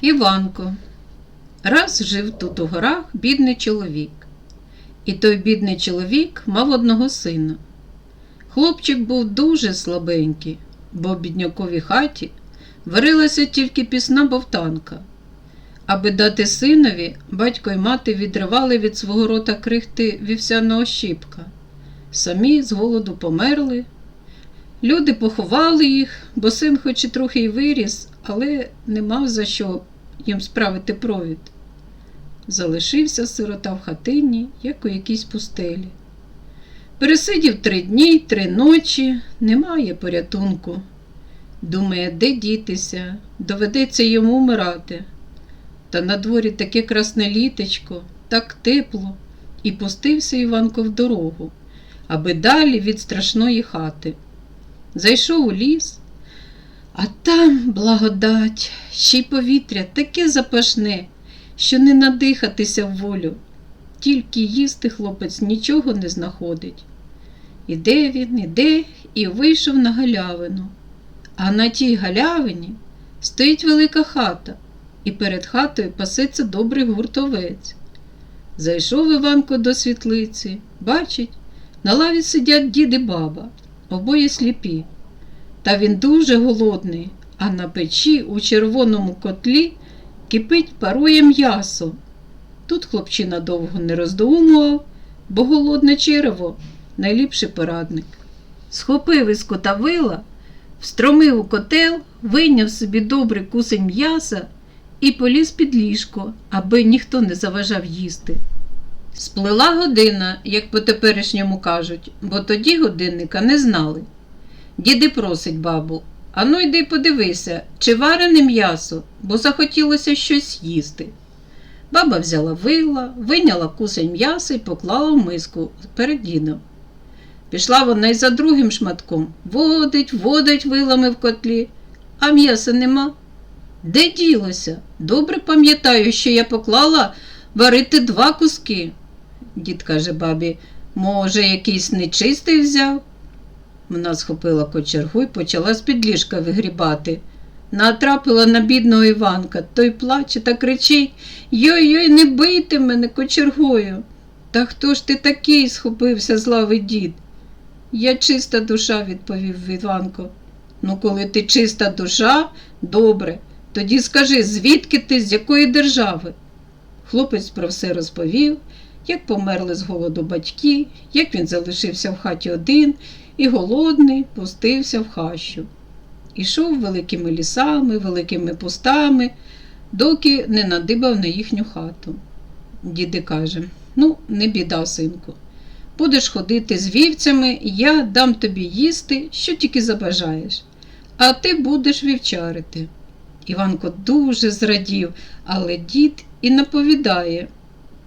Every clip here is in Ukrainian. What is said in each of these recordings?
Іванко. Раз жив тут у горах бідний чоловік. І той бідний чоловік мав одного сина. Хлопчик був дуже слабенький, бо в бідняковій хаті варилася тільки пісна бовтанка. Аби дати синові, батько й мати відривали від свого рота крихти вівсяного щіпка. Самі з голоду померли. Люди поховали їх, бо син хоч і трохи й виріс, але не мав за що їм справити провід. Залишився сирота в хатині, як у якійсь пустелі. Пересидів три дні три ночі, немає порятунку. Думає, де дітися, доведеться йому вмирати. Та на дворі таке красне літечко, так тепло, і пустився Іванко в дорогу, аби далі від страшної хати. Зайшов у ліс, а там благодать, ще й повітря таке запашне, що не надихатися в волю. Тільки їсти хлопець нічого не знаходить. Іде він, іде і вийшов на галявину. А на тій галявині стоїть велика хата, і перед хатою пасеться добрий гуртовець. Зайшов Іванко до світлиці, бачить, на лаві сидять дід і баба, обоє сліпі. Та він дуже голодний, а на печі у червоному котлі кипить парує м'ясо. Тут хлопчина довго не роздумував, бо голодне черево найліпший порадник. Схопив із кота вила, встромив у котел, вийняв собі добрий кусень м'яса і поліз під ліжко, аби ніхто не заважав їсти. Сплила година, як по теперішньому кажуть, бо тоді годинника не знали. Діди просить бабу, ану йди подивися, чи варене м'ясо, бо захотілося щось їсти. Баба взяла вила, вийняла кусень м'яса і поклала в миску перед дідом. Пішла вона й за другим шматком, водить, водить вилами в котлі, а м'яса нема. Де ділося? Добре пам'ятаю, що я поклала варити два куски. Дід каже бабі, може, якийсь нечистий взяв? Вона схопила кочергу і почала з-під ліжка вигрібати. Натрапила на бідного Іванка, той плаче та кричить Йой-йой, не бийте мене кочергою. Та хто ж ти такий? схопився з лави дід. Я чиста душа, відповів Іванко. Ну, коли ти чиста душа, добре. Тоді скажи, звідки ти, з якої держави? Хлопець про все розповів, як померли з голоду батьки, як він залишився в хаті один і голодний пустився в хащу. Ішов великими лісами, великими пустами, доки не надибав на їхню хату. Діди каже: Ну, не біда, синку. Будеш ходити з вівцями, я дам тобі їсти, що тільки забажаєш, а ти будеш вівчарити. Іванко дуже зрадів, але дід і наповідає.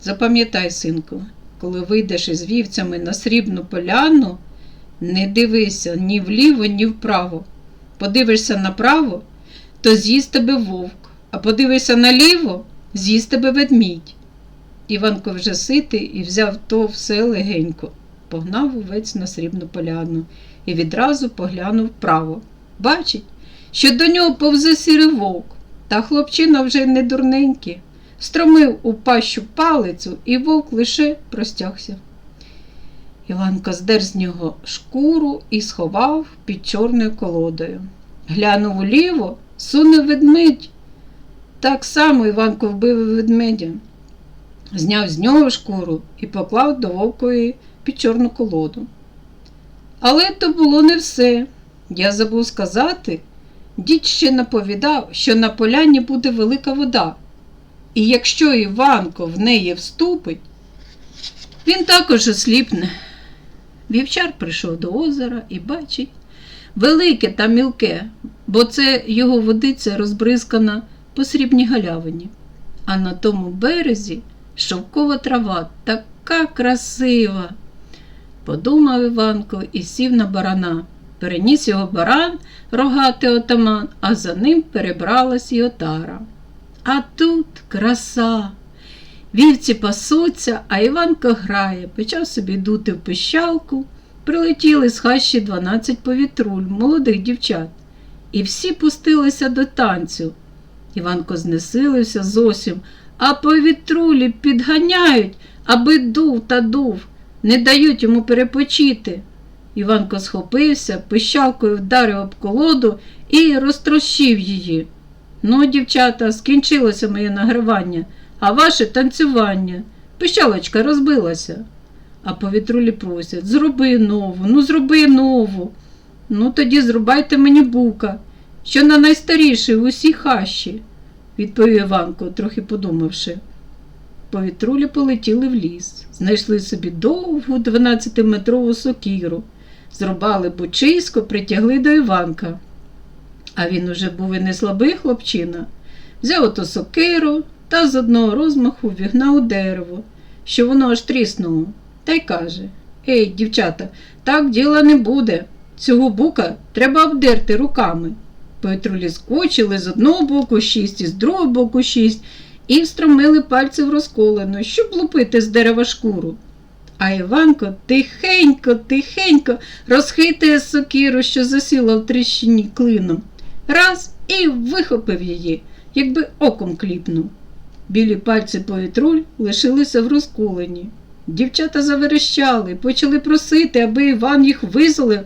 Запам'ятай, синку, коли вийдеш із вівцями на срібну поляну, не дивися ні вліво, ні вправо. Подивишся направо, то з'їсть тебе вовк, а подивишся наліво, з'їсть тебе ведмідь. Іванко вже ситий і взяв то все легенько, погнав увець на срібну поляну і відразу поглянув вправо. Бачить, що до нього повзе сірий вовк, та хлопчина вже не дурненький. Стромив у пащу палицю, і вовк лише простягся. Іванко здер з нього шкуру і сховав під чорною колодою. Глянув уліво, суне ведмедь. Так само Іванко вбив ведмедя, зняв з нього шкуру і поклав до вовкової під чорну колоду. Але то було не все. Я забув сказати, дід ще наповідав, що на поляні буде велика вода, і якщо Іванко в неї вступить, він також осліпне. Вівчар прийшов до озера і бачить велике та мілке, бо це його водиця розбризкана по срібній галявині. А на тому березі шовкова трава така красива. Подумав Іванко і сів на барана. Переніс його баран, рогатий отаман, а за ним перебралась і отара. А тут краса. Вівці пасуться, а Іванко грає, почав собі дути в пищалку. Прилетіли з хащі 12 повітруль, молодих дівчат, і всі пустилися до танцю. Іванко знесилився зовсім, а повітрулі підганяють, аби дув та дув, не дають йому перепочити. Іванко схопився, пищалкою вдарив об колоду і розтрощив її. Ну, дівчата, скінчилося моє награвання, а ваше танцювання. Пищалочка розбилася. А повітрулі просять зроби нову, ну зроби нову. Ну тоді зрубайте мені бука, що на найстаріший в усій хащі, відповів Іванко, трохи подумавши. Повітрулі полетіли в ліс, знайшли собі довгу 12-метрову сокіру, зрубали бучисько, притягли до Іванка. А він уже був і не слабий хлопчина. Взяв ото сокиру та з одного розмаху вігнав дерево, що воно аж тріснуло, та й каже Ей, дівчата, так діла не буде. Цього бука треба обдерти руками. Петрулі скочили з одного боку шість і з другого боку шість і встромили пальці в розколену, щоб лупити з дерева шкуру. А Іванко тихенько, тихенько розхитує сокиру, що засіла в тріщині клином. Раз і вихопив її, якби оком кліпнув. Білі пальці повітруль лишилися в розколені. Дівчата заверещали, почали просити, аби Іван їх визволив.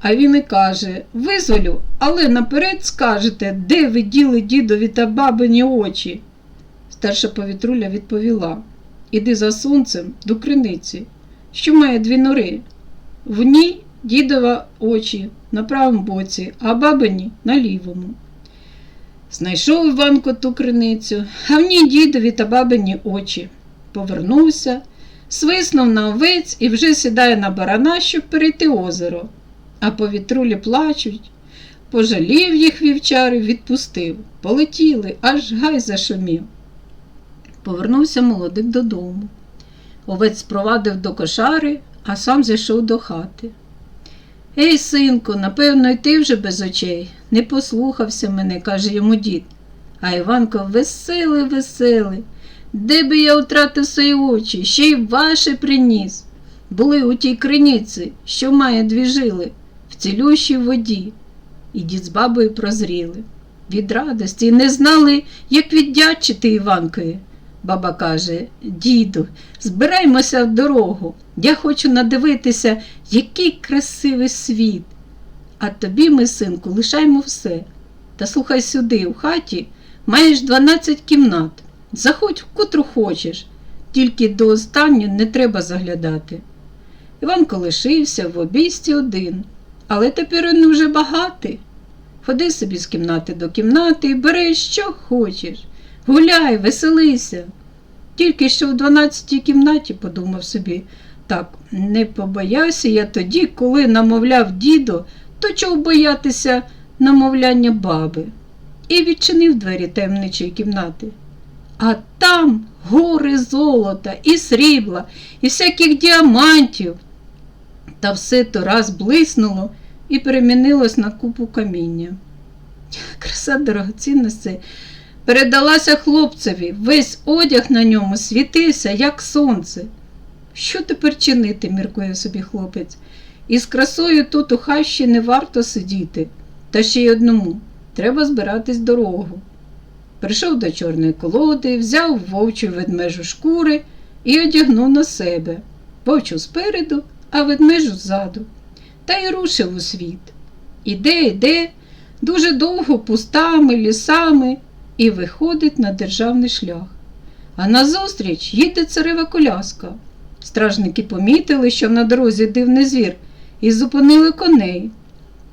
А він і каже визволю, але наперед скажете, де ви діли дідові та бабині очі. Старша повітруля відповіла Іди за сонцем до криниці, що має дві нори. В ній дідова очі на правому боці, а бабині на лівому. Знайшов Іванко ту криницю, а в ній дідові та бабині очі. Повернувся, свиснув на овець і вже сідає на барана, щоб перейти озеро. А повітрулі плачуть. Пожалів їх вівчар і відпустив. Полетіли, аж гай зашумів. Повернувся молодик додому. Овець провадив до кошари, а сам зайшов до хати. Ей, синку, напевно, й ти вже без очей. Не послухався мене, каже йому дід. А Іванко веселий, веселий. Де би я втратив свої очі, ще й ваші приніс. Були у тій криниці, що має дві жили, в цілющій воді. І дід з бабою прозріли. Від радості не знали, як віддячити Іванкові. Баба каже, діду, збираймося в дорогу. Я хочу надивитися, який красивий світ. А тобі, ми, синку, лишаймо все. Та слухай сюди, у хаті маєш 12 кімнат. Заходь в котру хочеш, тільки до останньої не треба заглядати. Іванко лишився в обійсті один, але тепер він вже багатий. Ходи собі з кімнати до кімнати і бери, що хочеш. Гуляй, веселися. Тільки що в дванадцятій кімнаті, подумав собі, так, не побоявся я тоді, коли намовляв діду, то чого боятися намовляння баби, і відчинив двері таємничої кімнати. А там гори золота і срібла, і всяких діамантів. Та все то раз блиснуло і перемінилось на купу каміння. Краса дорогоцінностей передалася хлопцеві, весь одяг на ньому світився, як сонце. Що тепер чинити, міркує собі хлопець. Із красою тут у хащі не варто сидіти, та ще й одному треба збиратись дорогу. Прийшов до чорної колоди, взяв вовчу ведмежу шкури і одягнув на себе, вовчу спереду, а ведмежу ззаду, та й рушив у світ. Іде, іде, дуже довго пустами, лісами і виходить на державний шлях. А назустріч їде царева коляска. Стражники помітили, що на дорозі дивний звір, і зупинили коней.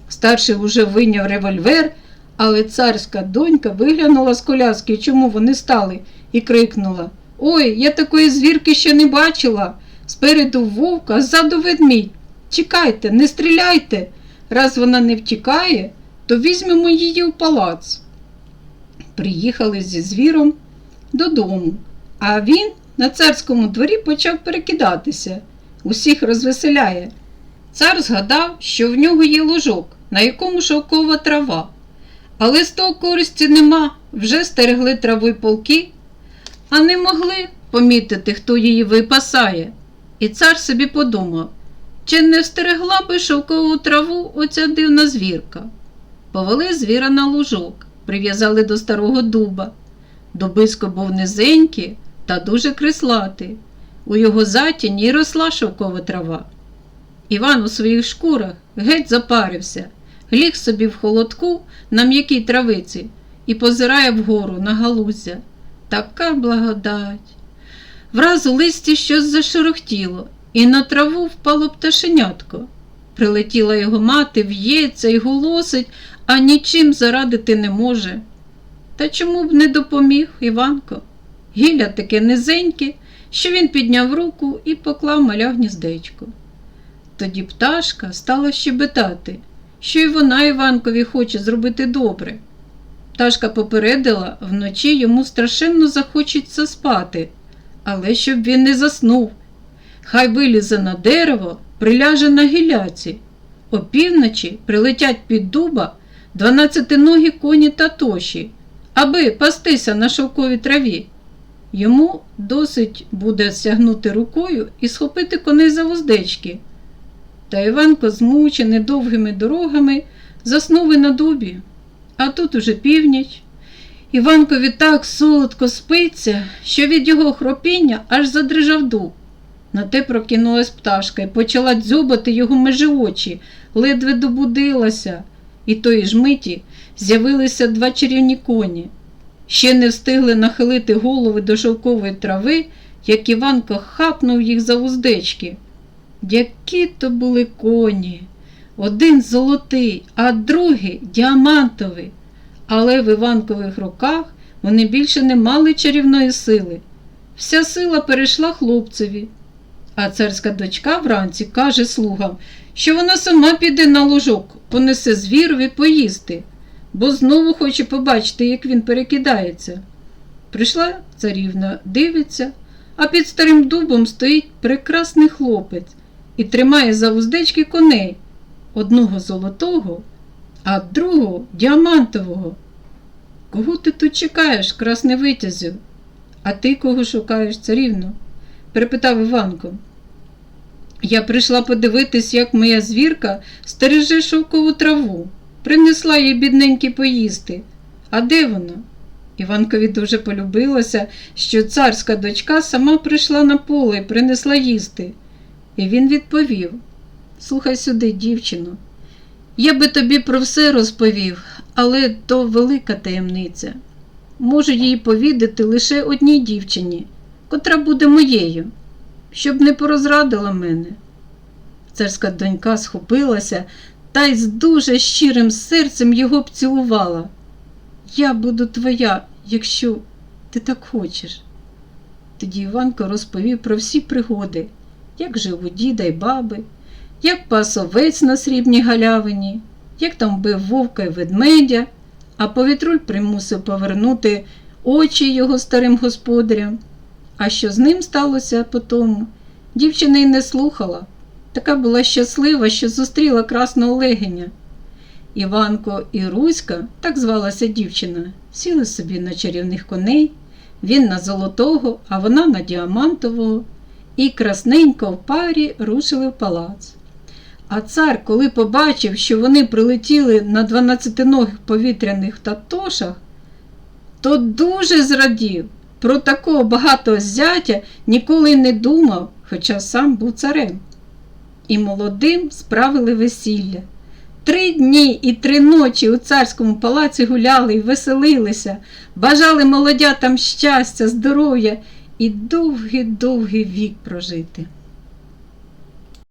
Старший уже вийняв револьвер, але царська донька виглянула з коляски, чому вони стали, і крикнула Ой, я такої звірки ще не бачила. Спереду вовка, ззаду ведмідь. Чекайте, не стріляйте. Раз вона не втікає, то візьмемо її в палац. Приїхали зі звіром додому, а він на царському дворі почав перекидатися, усіх розвеселяє. Цар згадав, що в нього є ложок, на якому шовкова трава. Але з того користі нема, вже стерегли трави полки, а не могли помітити, хто її випасає. І цар собі подумав, чи не встерегла би шовкову траву оця дивна звірка. Повели звіра на лужок, прив'язали до старого дуба. Дубисько був низенький та дуже крислатий. У його затіні росла шовкова трава. Іван у своїх шкурах геть запарився, ліг собі в холодку на м'якій травиці і позирає вгору на галузя. Така благодать. Враз у листі щось зашорохтіло, і на траву впало пташенятко. Прилетіла його мати, в'ється й голосить, а нічим зарадити не може. Та чому б не допоміг Іванко? Гілля таке низеньке, що він підняв руку і поклав маля гніздечко. Тоді пташка стала щебетати, що й вона Іванкові хоче зробити добре. Пташка попередила, вночі йому страшенно захочеться спати, але щоб він не заснув. Хай вилізе на дерево, приляже на гіляці. Опівночі прилетять під дуба дванадцятиногі коні та тоші, аби пастися на шовковій траві. Йому досить буде сягнути рукою і схопити коней за вуздечки. Та Іванко, змучений довгими дорогами, заснув і на дубі. А тут уже північ. Іванкові так солодко спиться, що від його хропіння аж задрижав дуб. На те прокинулась пташка і почала дзьобати його межі очі, ледве добудилася, і тої ж миті з'явилися два чарівні коні. Ще не встигли нахилити голови до шовкової трави, як Іванко хапнув їх за вуздечки. Які то були коні! Один золотий, а другий діамантовий. Але в Іванкових руках вони більше не мали чарівної сили. Вся сила перейшла хлопцеві. А царська дочка вранці каже слугам, що вона сама піде на ложок, понесе звірові поїсти, бо знову хоче побачити, як він перекидається. Прийшла царівна, дивиться, а під старим дубом стоїть прекрасний хлопець і тримає за вуздечки коней одного золотого, а другого діамантового. Кого ти тут чекаєш, красне витязю? А ти кого шукаєш, царівно? перепитав Іванко. Я прийшла подивитись, як моя звірка стереже шовкову траву, принесла їй бідненькі поїсти. А де вона? Іванкові дуже полюбилося, що царська дочка сама прийшла на поле і принесла їсти. І він відповів: Слухай сюди, дівчино, я би тобі про все розповів, але то велика таємниця. Можу її повідати лише одній дівчині, котра буде моєю, щоб не порозрадила мене. Царська донька схопилася та й з дуже щирим серцем його б цілувала. Я буду твоя, якщо ти так хочеш. Тоді Іванко розповів про всі пригоди, як жив у діда й баби, як пас овець на срібній галявині, як там бив вовка й ведмедя, а повітруль примусив повернути очі його старим господарям. А що з ним сталося потому, дівчина й не слухала. Така була щаслива, що зустріла красного легеня. Іванко і Руська, так звалася дівчина, сіли собі на чарівних коней, він на золотого, а вона на діамантового, і красненько в парі рушили в палац. А цар, коли побачив, що вони прилетіли на дванадцятиногих повітряних татошах, то дуже зрадів. Про такого багатого зятя ніколи не думав, хоча сам був царем. І молодим справили весілля. Три дні і три ночі у царському палаці гуляли і веселилися, бажали молодятам щастя, здоров'я і довгий-довгий вік прожити.